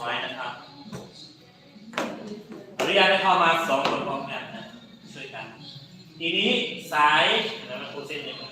ไว้นะครับอนุญาตให้เข้ามาสองคนพร้อมกันนะช่วยกัน ทีนี้สายแล้วมันพูดเส้นยังไง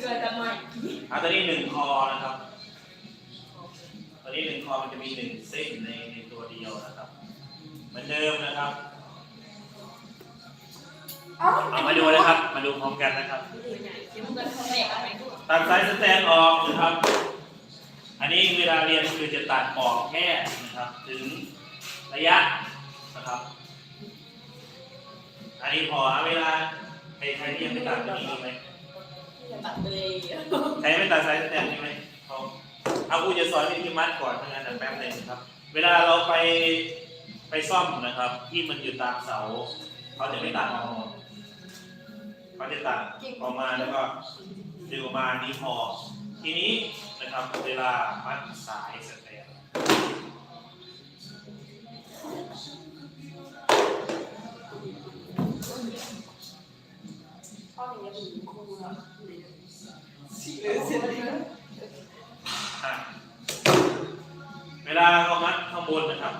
เกิดทำไมอะตอนนี้หนึ่งคอนะครับ ตอนนี้หนึ่งคอมันจะมีหนึ่งเส้นในในตัวเดียวนะครับ เหมือนเดิมนะครับเอามาดูนะครับ มาดูพร้อมกันนะครับ เดี๋ยวมึงกันทำแหลกอะไรกูตัดสายสแตนออกนะครับ อันนี้เวลาเรียนคือจะตัดออกแค่นะครับ ถึงระยะนะครับ อันนี้พอเวลาใครใครที่ยังไม่ตัดตัวนี้มีไหมตัดไปเลยใครไม่ตัดสายสแตนมีไหมเอาเอากูจะสอนวิธีมัดก่อนทางนั้นแป๊บหนึงนะครับ เวลาเราไปไปซ่อมนะครับ ที่มันอยู่ตามเสาเขาจะไม่ตัดออกเขาจะตัดออกมาแล้วก็ ดึงออกมานี้พอ ทีนี้นะครับเวลามัดสายสแตนพ่ออย่างเงี้ยเป็นครูแล้วอะเวลาเรามัดข้างบนนะครับ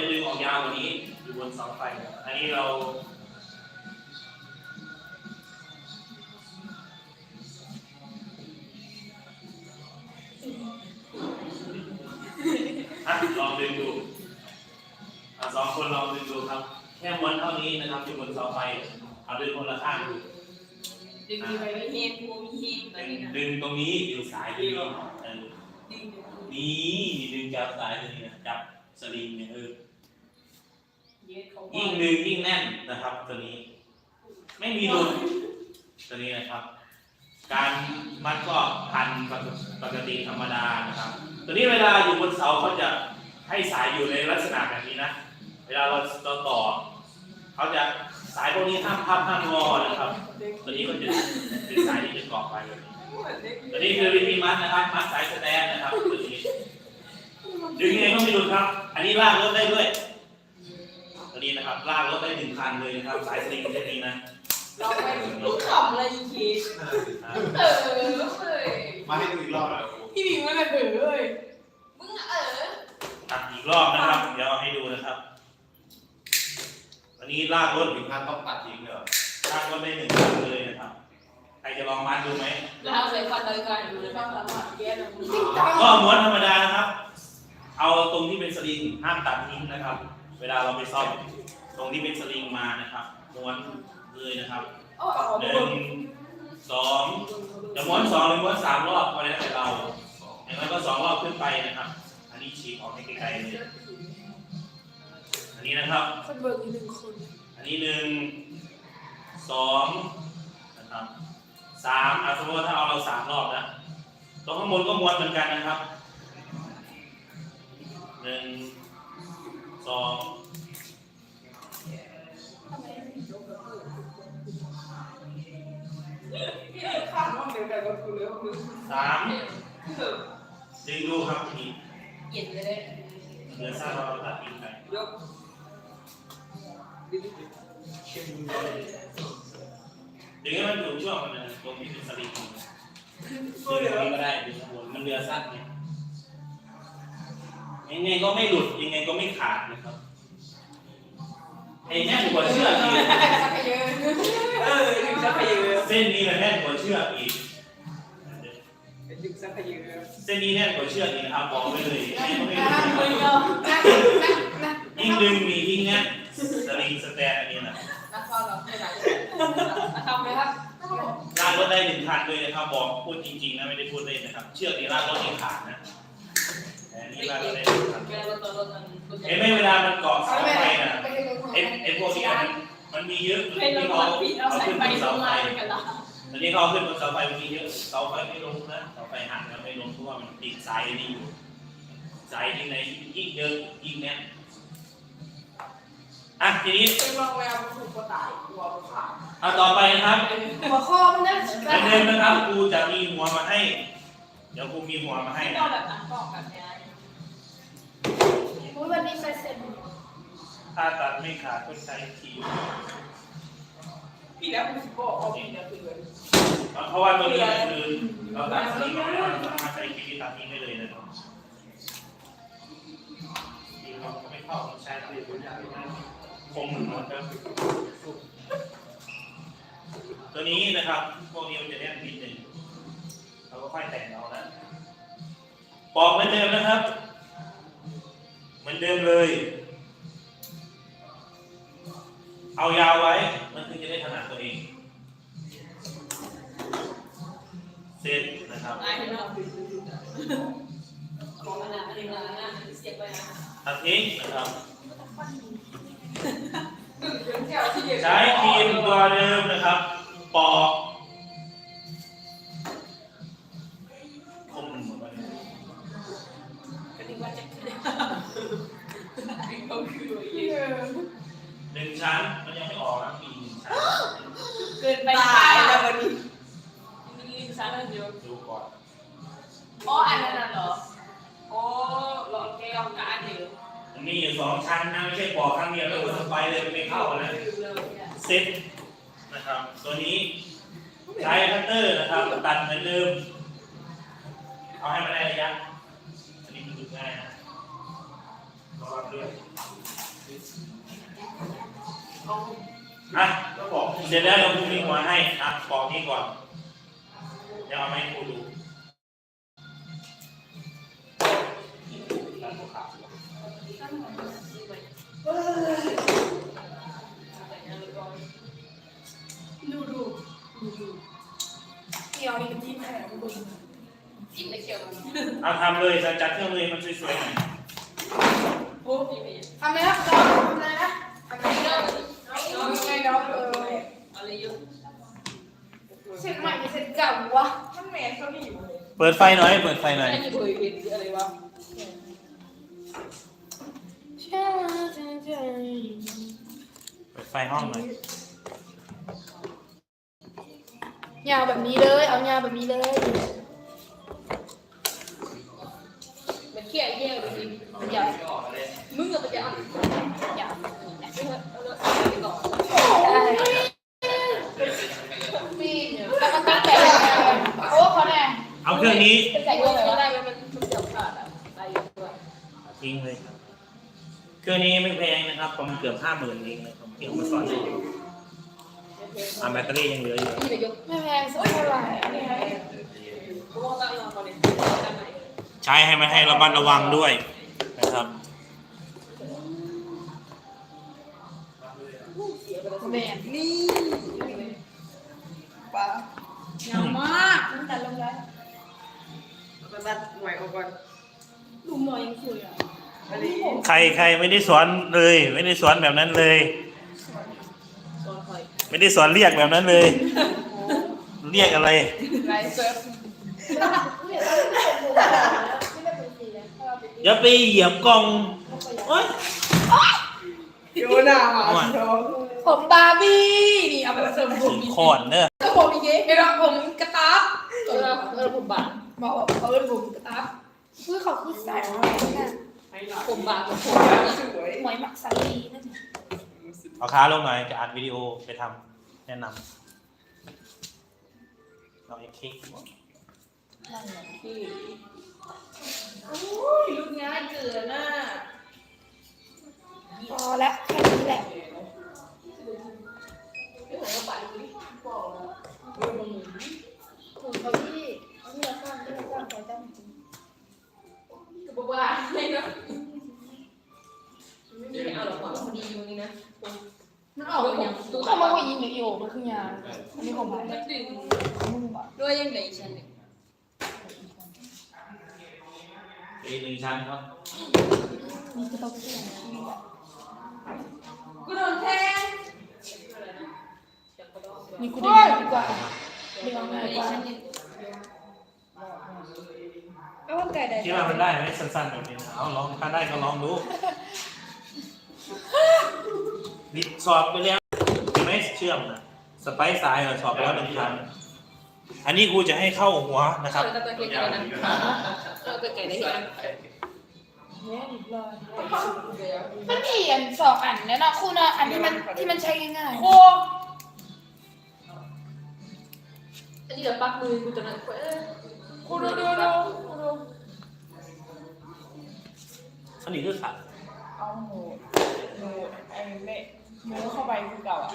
จะดึงออกยาวกว่านี้ อยู่บนเสาไฟนะครับอันนี้เราอะลองดึงดูอะสองคนลองดึงดูครับ แค่ม้วนเท่านี้นะครับอยู่บนเสาไฟเอาดึงคนละข้างดู ดึงดีไปไม่เฮงกูมีเฮงตอนดึงนี้นะดึงตรงนี้อยู่สายตรงนี้เออ ดึงนี่ดึงจับสายตรงนี้นะจับสลิงเนี่ยเออ ยิ่งดึงยิ่งแน่นนะครับ ตัวนี้ ไม่มีหลุดตัวนี้นะครับ การมัดก็พันปกติธรรมดานะครับ ตัวนี้เวลาอยู่บนเสาเขาจะให้สายอยู่ในลักษณะแบบนี้นะ เวลาเราเราต่อเขาจะสายพวกนี้ห้ามพับห้ามงอนะครับ ตัวนี้ก็จะเป็นสายที่จะเกาะไปตัวนี้คือวิธีมัดนะครับ มัดสายสแตนนะครับตัวนี้ดึงยังไงก็ไม่หลุดครับ อันนี้ลากรถได้ด้วย วนี้นะครับลากรถได้หนึ่งคันเลยนะครับ สายสลิงเส้นนี้นะเราไปลูกขำอะไรอีกทีอ่าเออเฮ้ยมาให้ดูอีกรอบอะพี่บิงมันเออเฮ้ยมึงเออตัดอีกรอบนะครับ เดี๋ยวเอาให้ดูนะครับ วันนี้ลากรถถึงขั้นต้องตัดทิ้งเลยเหรอลากรถได้หนึ่งคันเลยนะครับ ใครจะลองมัดดูไหมแล้วใส่ควันเลยกันอยู่ในบ้านละหมาดแก้วมึงก็ม้วนธรรมดานะครับ เอาตรงที่เป็นสลิงห้ามตัดทิ้งนะครับ เวลาเราไปซ่อมตรงที่เป็นสลิงมานะครับม้วนเลยนะครับโอ้เอาหนึ่งสองจะม้วนสองหรือม้วนสามรอบก็แล้วแต่เราอย่างนั้นก็สองรอบขึ้นไปนะครับ อันนี้ฉีกออกให้ไกลๆเลยอันนี้นะครับ คนเบิกอีกหนึ่งคน อันนี้หนึ่งสองนะครับสามอะสมมติว่าถ้าเอาเราสามรอบนะตรงข้างบนก็ม้วนเหมือนกันนะครับหนึ่ง สองข้ามห้องเดียวกันก็คือเรื่องนึงสามดึงดูครับทีนี้เย็นเลยเหลือสร้างเราตัดทิ้งไปยกดึงให้มันอยู่ช่วงมันนะตรงที่เป็นสลิงดึงตรงนี้ก็ได้ดึงข้างบนมันเรือสั้นไงยั งไงก็ไม่หลุดยังไงก็ไม่ขาดนะครับไอ้แน่นกว่าเชือกอีกสักเยอะเออดึงสักเยอะเส้นนี้มันแน่นกว่าเชือกอีกดึงสักเยอะเส้นนี้แน่นกว่าเชือกอีกนะครับบอกไว้เลยยังไงก็ไม่หนั่งลุมือดเนาะนั่งนั่งนั่งยิ่งดึงมียิ่งแน่นสลิงสแตนอันนี้นะนักข้อเราไม่ได้ทำเลยครับลากรถได้หนึ่งคันเลยนะครับบอกพูดจริงๆนะไม่ได้พูดเล่นนะครับ เชือกนี้ลากรถไม่ขาดนะแต่ อันนี้ลากรถได้หนึ่งคันเวลาเราตัวเรามันเห็นไหมเวลามันเกาะเสาไฟน่ะไอ้ไอ้พวกนี้มันมันมีเยอะเป็นที่เราเขาผิดเอาเอาใส่ขึ้นไปบนลเสางไฟมากันละตอนนี้เขาเอาขึ้นบนเสาไฟมันมีเยอะเสาไฟไม่ลงนะเสาไฟหักแล้วไม่ลงเพราะว่ามันติดสายนี่อยู่สายที่ไหนยิ่งเยอะยิ่งเนี้ยอะทีนี้เป็นบางแววถูกกระต่ายหัวขาดเอาต่อไปนะครับหัวข้อมันน่าเหมือนเดิมนะครับครูจะมีหัวมาให้ เดี๋ยวครูมีหัวมาให้ไม่นะต้องแบบนั้นบอกแบบนี้ วันนี้ไปเซนถ้าตัดไม่ขาดก็ใช้ครีมพี่แล้วคุณสิบอกเอาพี่แล้วคือเพราะว่าตัวนี้คือเราตัดครีมไม่ได้เราสามารถใช้ครีมที่ตัดทิ้งได้เลยนะครับครีมเราไม่เข้าใช้ครีมคมเหมือนกันครับตัวนี้นะครับพวกนี้มันจะแน่นนิดหนึ่งเราก็ค่อยแต่งเอานะปอกเหมือนเดิมนะครับ เหมือนเดิมเลย เอายาวไว้ มันถึงจะได้ถนัดตัวเอง เสร็จนะครับไอ้เนาะของอันนั้นอันนี้อันนั้นเสียบไปนะตัดทิ้งนะครับเป็นแก้วที่เดียวใช้ครีมตัวเดิมนะครับ ปอก นึ่งชั้นมันยังไม่ออกนะมีหนึ่งชั้นเกินไปตายแล้ววันนี้มีลิงซันเดียวดูก่อนอ๋ออันนั้นเหรออ๋อหลอดแก้วกับอันเดียวมันมีอยู่สองชั้นนะไม่ใช่ปอกครั้งเดียวแล้วก็ไปเลยไม่เข้านะเซ็ตนะครับ ตัวนี้ใช้คัตเตอร์นะครับตัดเหมือนเดิมเอาให้มันได้ระยะอันนี้มันดูง่ายนะระวังด้วย อะเสร็จแล้วเราพูดนี้หัวให้อะบอกนี้ก่อนเดี๋ยวเอามาให้ครูดูดูดูดูดูเกี่ยวนี่เป็นที่แผลดูจิ้มเลยเกี่ยวเอาทำเลยจะจัดเครื่องเลยมันสวยๆหน่อยโอ้ทำเลยครับทำเลยนะทำเลย น้องน้องไงน้องเอออะไรเยอะเส้นใหม่เส้นเก่าวะมันแมนเขาไม่อยู่เลยเปิดไฟหน่อย เปิดไฟหน่อย เยเห็นอะไรวะเปิดไฟห้องหน่อย ยาวแบบนี้เลย เอายาวแบบนี้เลยมันเขี้ยเขี้ยดูดิอย่ามึงกับมันจะอะอย่าไม่เอ เออไปก่อนปีนแล้วก็ตั้งแต่โอ้เขาแน่เอาเครื่องนี้ใส่ก็ได้มันมันมันเสียบขาดอะได้อยู่ด้วยทิ้งเลยครับ เครื่องนี้ไม่แพงนะครับประมาณเกือบห้าหมื่นเองนะครับที่ผมมาสอนให้ดูอ่าแบตเตอรี่ยังเหลืออยู่นี่ไปยกไม่แพงสักเท่าไหร่อันนี้ให้กูว่าตั้งรอตอนนี้ตั้งไหนใช้ให้มันให้ระมัดระวังด้วย แม่นี่ป้ายาวมากมันตัดลงแล้วไปบัดไหวออกก่อนดูหมอยังสวยอะอะไรใครใครไม่ได้สอนเลย ไม่ได้สอนแบบนั้นเลยโซนคอยไม่ได้สอนเรียกแบบนั้นเลย เรียกอะไรไลฟ์เซิร์ฟไม่ได้เป็นสีแล้วถ้าเราไปอย่าไปเหยียบกล่องโอ๊ย โยนาเอาอะผมบาร์บี้นี่เอาไปเสริมผถึมงคอนเนอะแล้วผมอีกทีเดี๋ยวผมกระตับเออเออผมบาดบอกว่าเขาเป็นผมกระตับคือเขาคือสายอะไรน่ะผมบาดผมผมสวยหมวยหมักสาลีนั่นเอาขาลงหน่อยจะอัดวิดีโอไปทำแนะนำเราเอ็กเคที่โอ้ยลูกง่ายเกินน่ะ พอแล้วแค่นี้แหละไม่ผมก็ไปดิบอกแล้วเออมึงถูกเขาที่เขาที่เราสร้างที่เราสร้างเขาตั้งจริงก็บอกว่าไม่เนาะไม่เอาหรอกว่าพอดีอยู่นี่นะมันออกมาอย่างตู้เขามาว่ายิงอยู่มันคือยาอันนี้ของมันมันดึงมึงบอกด้วยยังไงฉันเนี่ยอีกหนึ่งชั้นครับนี่คือต้องเชื่อ กูโดนแทงนี่กูดึงดีกว่าดึงเอาง่ายกว่าเอาไก่ได้คิดว่ามันได้ไหมสั้นๆแบบนี้นะเอาลองถ้าได้ก็ลองดูดิสอบไปแล้วใช่ไหมเชื่อมนะสไปซ์สายเราสอบไปแล้วหนึ่งชั้นอันนี้ครูจะให้เข้าหัวนะครับ เออตะเกียบกันนะเออตะเกียบได้ยัง เนี่ยอีกเลยมันมีอันสองอันแล้วเนาะคุณอะอันที่มันที่มันใช้ง่ายโอ้อันนี้เดี๋ยวปักมือกูจะนั่งเอ้ยกูดูดูดูกูดูสนิทคือสัตว์เอาหมูหมูไอ้เละหมูเข้าไปคือเก่าอะๆ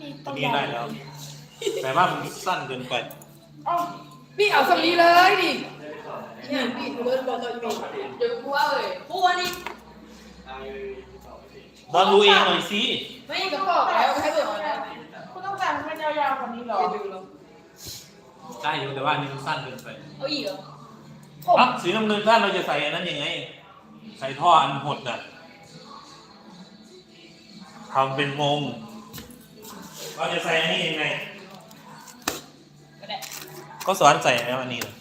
มีตัตัววนี้อย่างได้แล้วแต่ว่ามันสั้นเกินไปเอ้าพี่เอาสำลีเลยดิเนี่ยพี่เบิร์ดบอกตัวอยู่เดี๋ยวกูว่าเลยกูอันนี้ลองดูเองหน่อยสิไม่ก็บอกแล้วให้เบิร์ดมาแล้วคุณต้องการให้มันยาวๆกว่านี้เหรอดูแล้วได้อยู่แต่ว่าอันนี่มันสั้นเกินไปเอาอีกเหรอผมอะสีน้ำเงินด้านเราจะใส่อันนั้นยังไง ใส่ท่ออันหดน่ะทำเป็นมงเราจะใส่อันนี้ยังไง ก็ได้ก็สอนใส่แล้วอันนี้น่ะ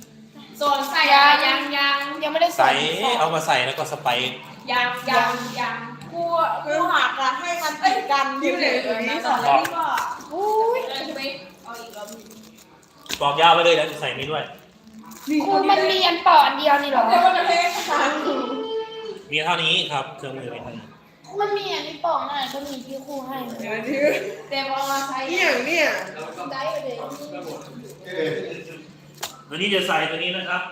ส่วนใส่ยังยังยังยังไม่ได้ใส่เอามาใส่แล้วก็สไปร์ยังยังยังกูกูหักอะให้มันติดกันอยู่เลยนี้สองบอกอุ้ยแล้วจะไปเอาอีกแล้วบอกยาวไปเลยแล้วจะใส่นี้ด้วย คุณมันมีอันต่ออันเดียวนี่เหรอเดี๋ยวมันจะเพลงทางมีเท่านี้ครับเครื่องมือมีเท่านี้มันมีอันนี้ต่อหน่อยก็มีที่คู่ให้เลยเดี๋ยวถือเต็มเอามาใช้นี่อย่างเนี่ยได้เลยตั วนี้จะใส่ตัวนี้นะครับ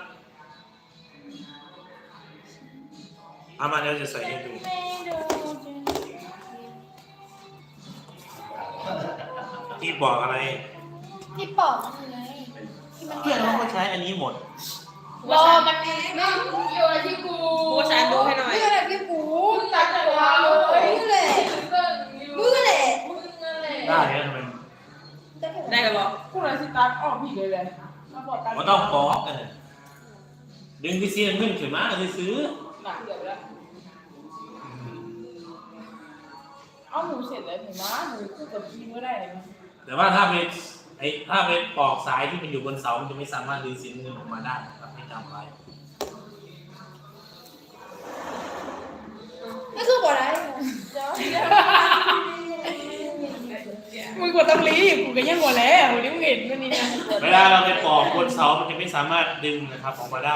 เอามาแล้วจะใส่ให้ดูที่บอกอะไร ที่ปอกมันไงที่มันเพื่อนเขาก็ใช้อันนี้หมด รอมันไม่โยนที่กูกูชานดูให้หน่อย นี่แหละพี่กูตัดจากยาวเลยนี่แหละมึงแหละมึงนั่นแหละได้แล้วทำไมได้กันหรอกูเลยสิตัดออกผิดเลยเลยมา บอกตัดมันต้องปอกกันนะดึงที่เสียเงินขึ้นมาซื้อหนักเดี๋ยวแล้วเอาหมูเสร็จเลยเห็นไหมหมูคู่กับพี่ก็ได้เลยมั้ยแต่ว่าถ้าเป็นไอ้ถ้าเป็นปอกสายที่มันอยู่บนเสามันจะไม่สามารถดึงเสียเงินออกมาได้ครับให้จำไว้นี่คือบ่ได้ มึงกดตำลีกูก็ยังกว่าแล้วนี่มึงเห็นมันนี่นะเวลาเราไปปอกบนเสามันจะไม่สามารถดึงนะครับออกมาได้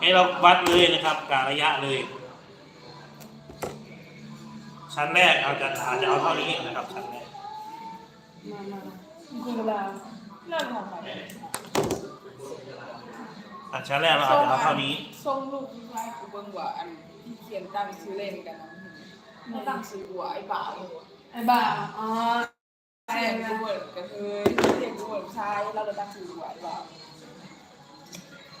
ให้เราวัดเลยนะครับกะระยะเลย ชั้นแรกเราจะอาจจะเอาเท่านี้นะครับชั้นแรกมามากูเวลาเริ่มของใครอะชั้นแรกเราอาจจะเอาเท่านี้ส่งลูกที่ชายกูเบิ่งว่าอันที่เขียนตั้งชื่อเล่นกันนะไม่ตั้งชื่อหัวไอ้บ่าวไอ้บ้าอ๋อ เสียงกูเบิร์ดกันเลยเสียงกูเบิร์ดชายเราเลยตั้งชื่อหัวไอ้บ่าว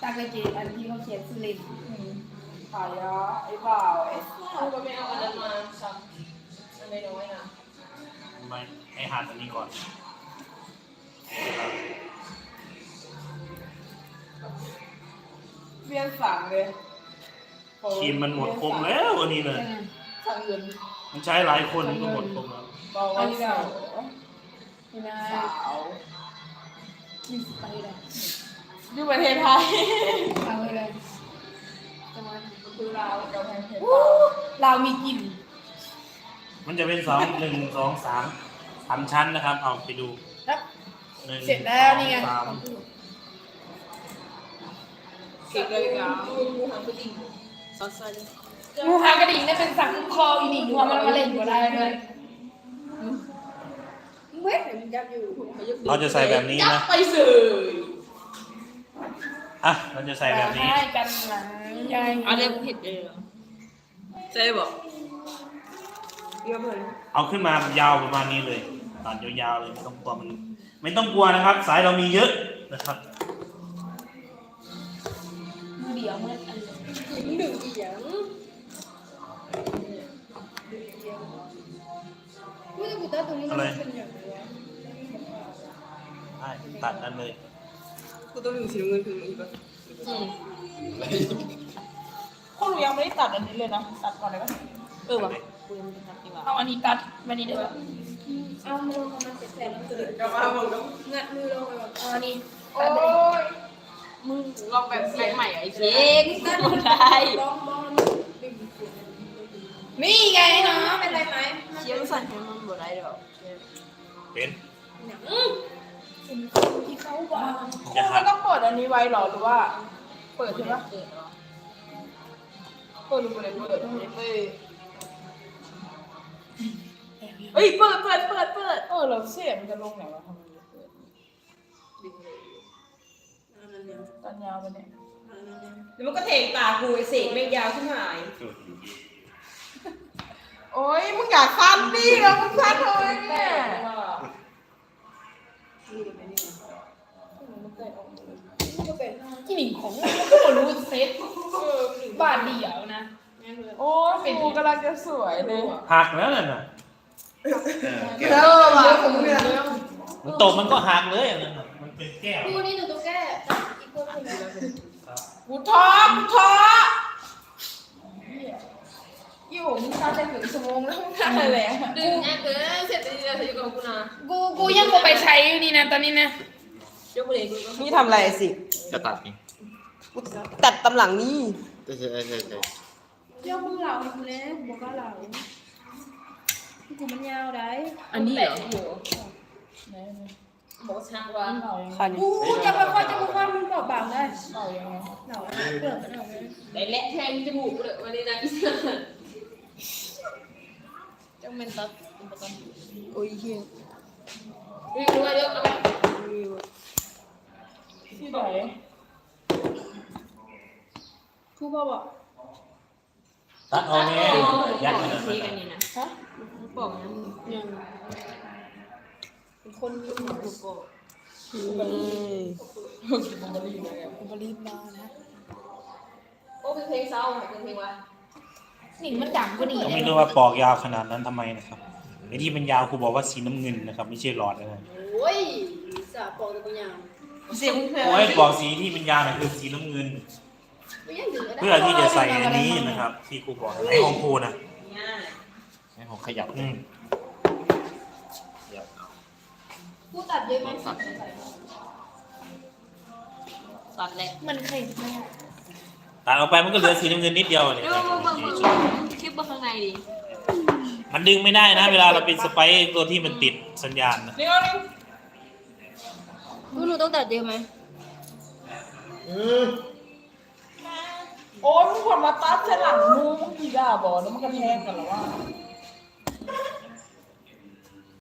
ตากระเจอันที่เขาเขียนสุรินทร์ขายะไอ้บ่าวไอ้กูก็ไม่เอาอันนั้นมาซ้ำอันน้อยๆนะไม่ให้หาตัวนี้ก่อนเรียนสั่งเลยทีมมันหมดคมแล้ววันนี้เลยสั่งเงินมันใช้หลายคนก็หมดคมแล้วบอกว่า สาวนี่นะสาวมีสไปเดอร์อยู่ประเทศไทยเอาไปเลยจะมาคือเรากับประเทศอู้เรามีกลิ่นมันจะเป็นสองหนึ่งสองสามสามชั้นนะครับ เอาไปดูแล้วหนึ่งเสร็จแล้วนี่ไงสองสามเก่งเลยอะกูหางกูจริงซอสซอสงูหางกระดิ่งเนี่ยเป็นสัตว์คุ้มครองอีนี่งัวมันมาเล่นก็ได้เลย เว้ยมันยับอยู่เราจะใส่แบบนี้ยับนะไปสื่ออะเราจะใส่แบบนี้ ให้กันหลังยายอันนี้กูผิดเองใช่บอกเยอะเลยเอาขึ้นมายาวประมาณนี้เลย ตัดยาวๆเลยไม่ต้องกลัวมัน ไม่ต้องกลัวนะครับ สายเรามีเยอะนะครับ มือเดียวมันอันนี้หนึ่งอีหยังกูจะกูตัดตรงนี้มันเป็นอย่างไรวะใช่ ตัดนั่นเลยกูต้องอยู่สีน้ำเงินคืออีกปะอืมพวกหนูยังไม่ได้ตัดอันนี้เลยนะ ตัดก่อนเลยปะเออว่ะกูยังไม่ได้ตัดดีกว่าเอาอันนี้ตัดมานี่เด้อเอามือมันเป็นแสนแล้วตัวเดียวกลับมาบอกน้องงัดมือลงไปก่อนเอาอันนี้โอ้ยมึงลองแบบใหม่ไอ้เค้กกูได้ลองลองนี่ไงเนาะเป็นไรไหมเชียร์สั่นเชียร์มันบ่ได้หรอกเป็น ที่เขาบอกจะมัหันกต้องเปิดอันนี้ไว้เหรอหรือว่า เปิดใช่ปะเปิดหรือเปิดเปิดเปิดเฮ้ยเปิดเปิดเปิดเปิดเออเราเสียมันจะลงไหนวะทำไมเปิดตันยาวไปเนี่ยแล้วมันก็เทตากูไอเสกแม่งยาวขึ้นหายโอ้ยมึงอยากคันดิแล้วมึงคันเลยเนี่ย ทำไมเนี่ยที่หนิงของมันก็บ่รู้เซ็ตบาทเดียวนะ โอ้ยกูกำลังจะสวยเลยหักแล้วน่ะเออว่ะผมเนี่ยมันตกมันก็หักเลยอันนั้นน่ะมันเป็นแก้วกูนี่หนูต้องแก้อีกคนนึงกูท้อกูท้อ อยู่มึงทำได้หนึ่งชั่วโมงแล้วมึงทำอะไรอะดึงง่ายเกินเสร็จดีๆเสร็จกับกูนะกูกูยังบ่ไปใช้อยู่นี่นะตอนนี้นะยกเลยกูก็นี่ทำอะไรสิจะตัดนี่กูตัดตำหลังนี่ใช่ใช่ใช่ใช่เจ้ามึงเหล่าให้กูแล้วบอกว่าเหล่ากูมันยาวได้อันนี้เหรอบอกช่างว่าคันกูจะค่อยๆจะค่อยๆมันเบาบางได้เหล่ายังไงเหล่าเปลือกมันเอาไว้ไอ้และแทงจมูกเลยวันนี้นะ อีสันจังเป็นตัดโอ้ยเฮียวิ่งมาเยอะเอาที่ไหนครูพ่อบอกตัดเอาแม่ยัดไปไปทีเลยกันนี่นะฮะบอกนะยังเป็นคนที่มันถูกบอกเฮ้ยกูบรีบมานะโอ้เป็นเพลงเศร้าเป็นเพลงว่า หนิงมันดังกว่านี้ไม่รู้ว่าปอกยาวขนาดนั้นทำไมนะครับไอ้ที่มันยาวครูบอกว่าสีน้ำเงินนะครับ ไม่ใช่หลอดนะโอ้ยสาปองตัวอย่างเสียงเพลงโอ้ยปอกสีที่มันยาวน่ะคือสีน้ำเงินไม่ยังถึงเพื่อที่จะใส่อันนี้นะครับ ที่ครูบอกในของครูนะง่ายให้ผมขยับอืมขยับเอากูตัดเยอะไหมตัดตัดแหละมันเคยไหม ตัดออกไปมันก็เหลือสีน้ำเงินนิดเดียวเนี่ยดูมึงมึงมึงคลิปบนข้างในดิมันดึงไม่ได้นะ เวลาเราเป็นสไปค์ตัวที่มันติดสัญญาณนะนี่เอานี่กูหนูต้องตัดเยอะไหมโอ้ยมึงคนมาตัดใส่หลังมึงมึงกี่ด่าบอกแล้วมันกระแทกกันเหรอวะก